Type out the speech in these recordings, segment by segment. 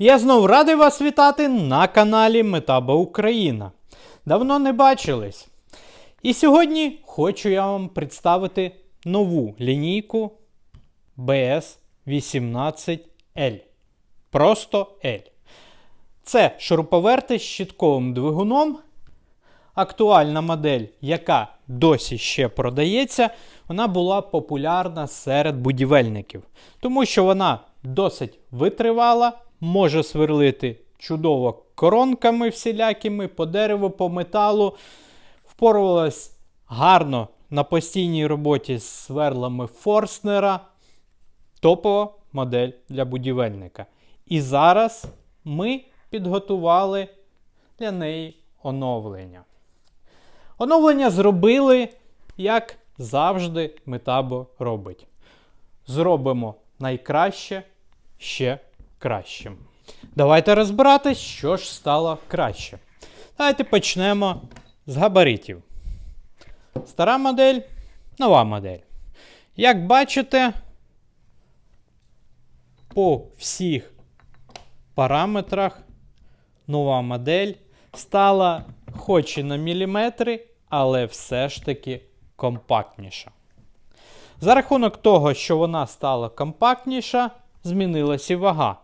Я знов радий вас вітати на каналі Метаба Україна. Давно не бачились. І сьогодні хочу я вам представити нову лінійку BS18L. Просто L. Це шуруповерти з щитковим двигуном. Актуальна модель, яка досі ще продається, вона була популярна серед будівельників, тому що вона досить витривала, може сверлити чудово коронками всілякими по дереву, по металу, впорувалась гарно на постійній роботі з сверлами Форснера. Топова модель для будівельника. І зараз ми підготували для неї оновлення. Оновлення зробили, як завжди, Метабо робить. Зробимо найкраще ще кращим. Давайте розбиратись, що ж стало краще. Давайте почнемо з габаритів. Стара модель, нова модель. Як бачите, по всіх параметрах нова модель стала хоч і на міліметри, але все ж таки компактніша. За рахунок того, що вона стала компактніша, змінилася і вага.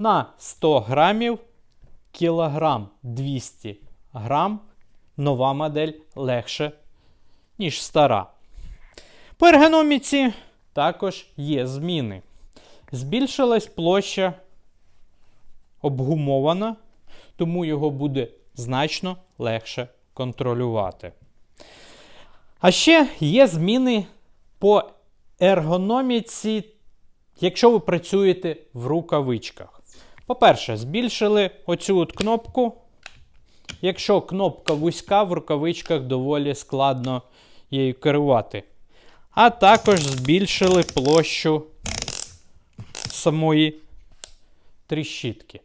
На 100 грамів кілограм 200 грам нова модель легше, ніж стара. По ергономіці також є зміни. Збільшилась площа обгумована, тому його буде значно легше контролювати. А ще є зміни по ергономіці, якщо ви працюєте в рукавичках. По-перше, збільшили оцю от кнопку. Якщо кнопка вузька, в рукавичках доволі складно її керувати. А також збільшили площу самої тріщітки.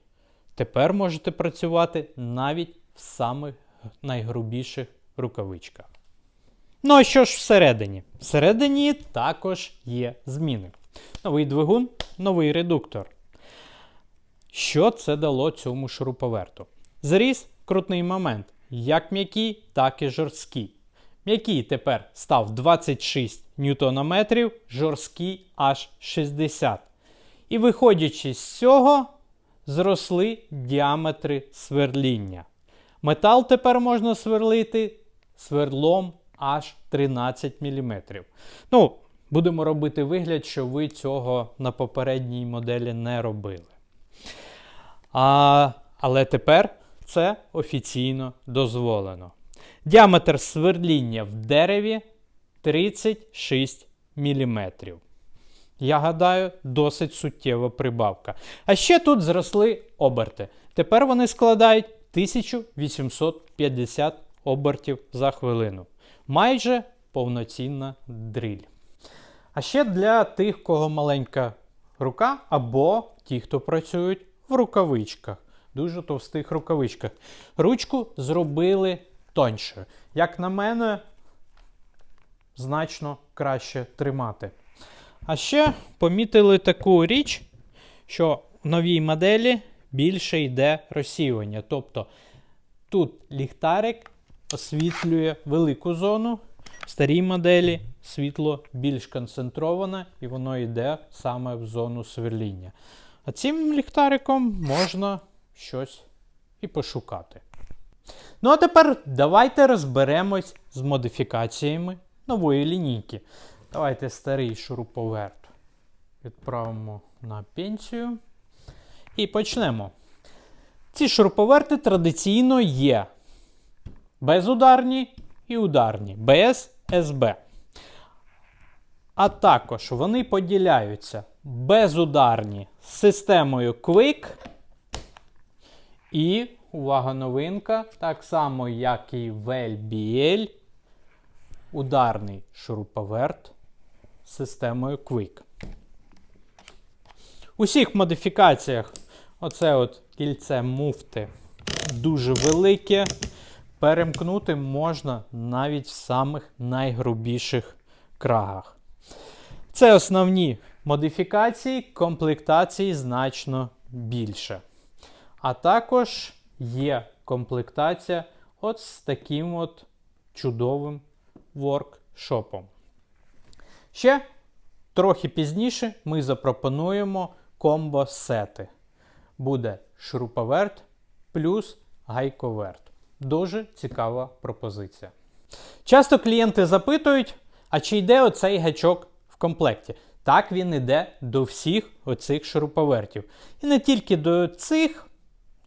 Тепер можете працювати навіть в самих найгрубіших рукавичках. Ну а що ж всередині? Всередині також є зміни. Новий двигун, новий редуктор. Що це дало цьому шуруповерту? Зріс крутний момент, як м'який, так і жорсткий. М'який тепер став 26 ньютонометрів, жорсткий аж 60. І виходячи з цього, зросли діаметри сверління. Метал тепер можна сверлити свердлом аж 13 мм. Ну, будемо робити вигляд, що ви цього на попередній моделі не робили. А, Але тепер це офіційно дозволено. Діаметр сверління в дереві 36 мм. Я гадаю, досить суттєва прибавка. А ще тут зросли оберти. Тепер вони складають 1850 обертів за хвилину. Майже повноцінна дриль. А ще для тих, кого маленька рука, або ті, хто працюють в рукавичках, дуже товстих рукавичках. Ручку зробили тоньше. Як на мене, значно краще тримати. А ще помітили таку річ, що в новій моделі більше йде розсіювання. Тобто тут ліхтарик освітлює велику зону, в старій моделі світло більш концентроване і воно йде саме в зону сверління. А цим ліхтариком можна щось і пошукати. Ну а тепер давайте розберемось з модифікаціями нової лінійки. Давайте старий шуруповерт відправимо на пенсію. І почнемо. Ці шуруповерти традиційно є безударні і ударні без СБ. А також вони поділяються безударні з системою Quick. І, увага, новинка, так само, як і в ударний шуруповерт з системою Quick. У всіх модифікаціях оце от кільце муфти дуже велике. Перемкнути можна навіть в самих найгрубіших крагах. Це основні модифікації, комплектації значно більше. А також є комплектація от з таким от чудовим воркшопом. Ще трохи пізніше ми запропонуємо комбо-сети. Буде шуруповерт плюс гайковерт. Дуже цікава пропозиція. Часто клієнти запитують, а чи йде оцей гачок в комплекті? Так він йде до всіх оцих шуруповертів. І не тільки до цих,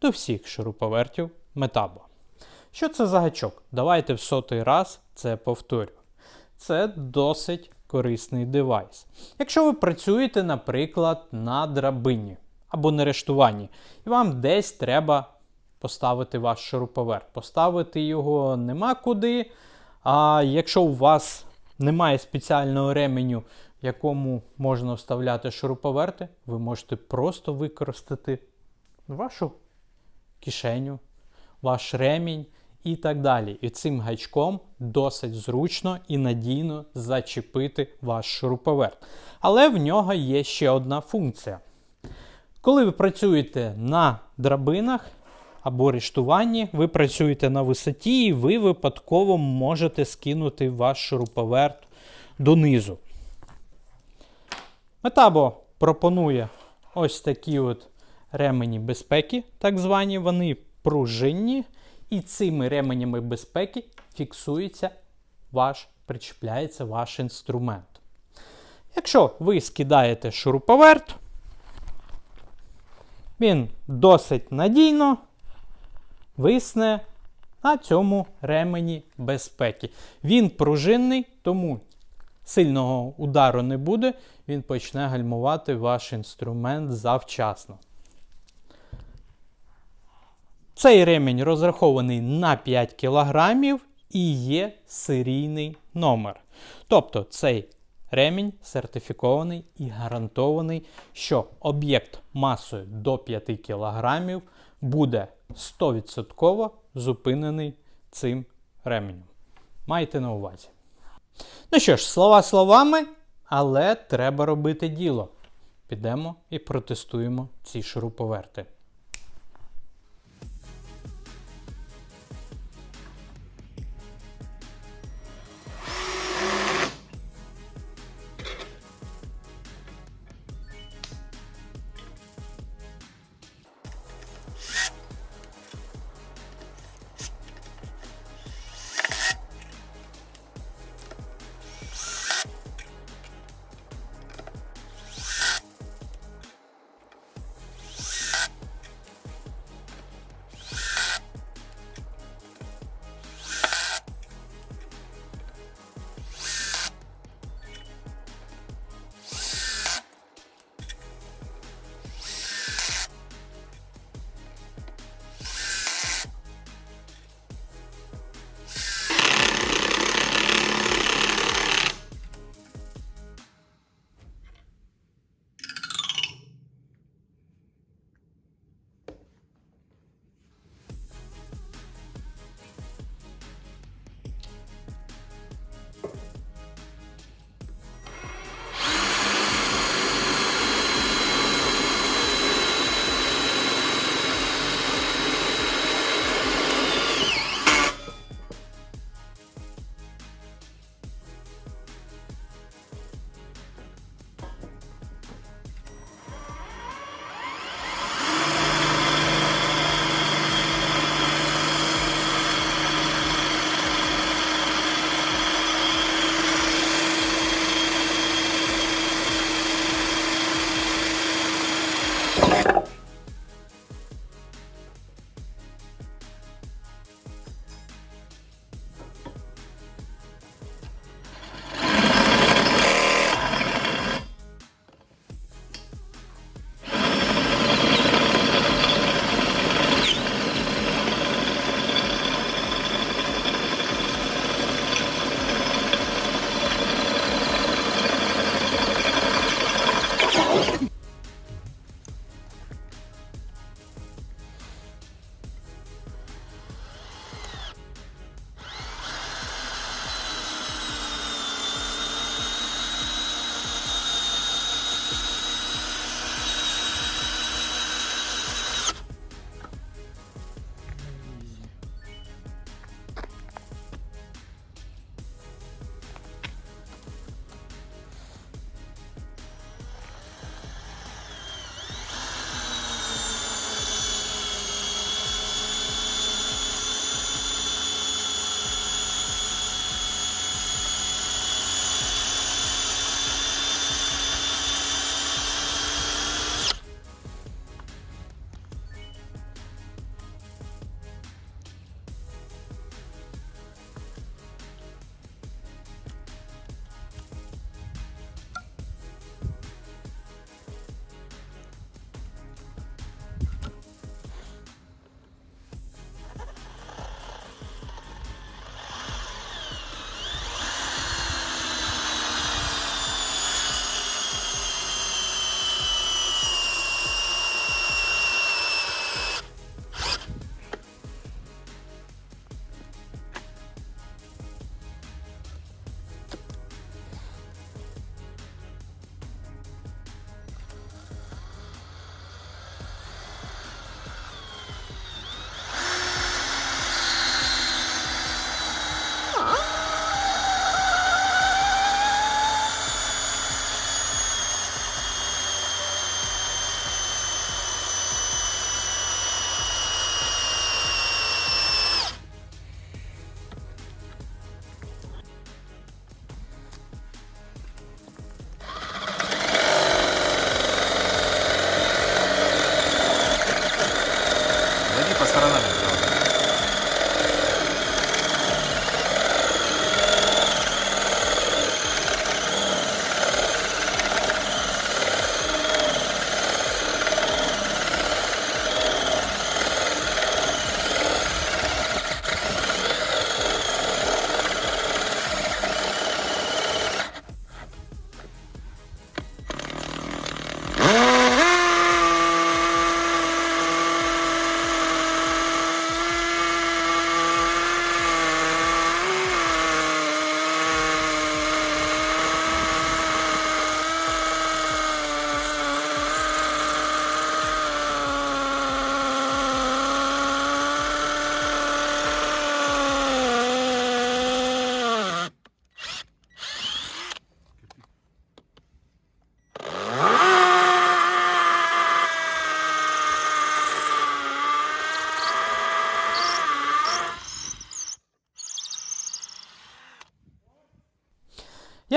до всіх шуруповертів Metabo. Що це за гачок? Давайте в сотий раз це повторю. Це досить корисний девайс. Якщо ви працюєте, наприклад, на драбині або на рештуванні, і вам десь треба поставити ваш шуруповерт. Поставити його нема куди. А якщо у вас немає спеціального ременю, якому можна вставляти шуруповерти, ви можете просто використати вашу кишеню, ваш ремінь і так далі. І цим гачком досить зручно і надійно зачепити ваш шуруповерт. Але в нього є ще одна функція. Коли ви працюєте на драбинах або рештуванні, ви працюєте на висоті, і ви випадково можете скинути ваш шуруповерт донизу. Метабо пропонує ось такі от ремені безпеки, так звані, вони пружинні, і цими ременями безпеки фіксується ваш, причіпляється ваш інструмент. Якщо ви скидаєте шуруповерт, він досить надійно висне на цьому ремені безпеки. Він пружинний, тому сильного удару не буде, він почне гальмувати ваш інструмент завчасно. Цей ремінь розрахований на 5 кг і є серійний номер. Тобто цей ремінь сертифікований і гарантований, що об'єкт масою до 5 кг буде 100% зупинений цим ременем. Майте на увазі. Ну що ж, слова словами, але треба робити діло. Підемо і протестуємо ці шуруповерти.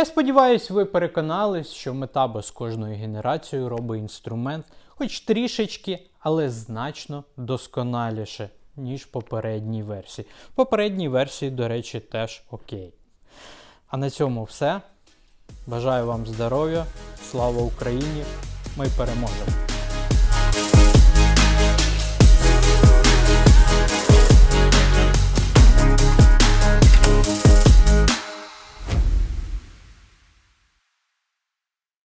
Я сподіваюся, ви переконались, що метаба з кожною генерацією робить інструмент, хоч трішечки, але значно досконаліше, ніж попередній версії. Попередній версії, до речі, теж окей. А на цьому все. Бажаю вам здоров'я, слава Україні! Ми переможемо!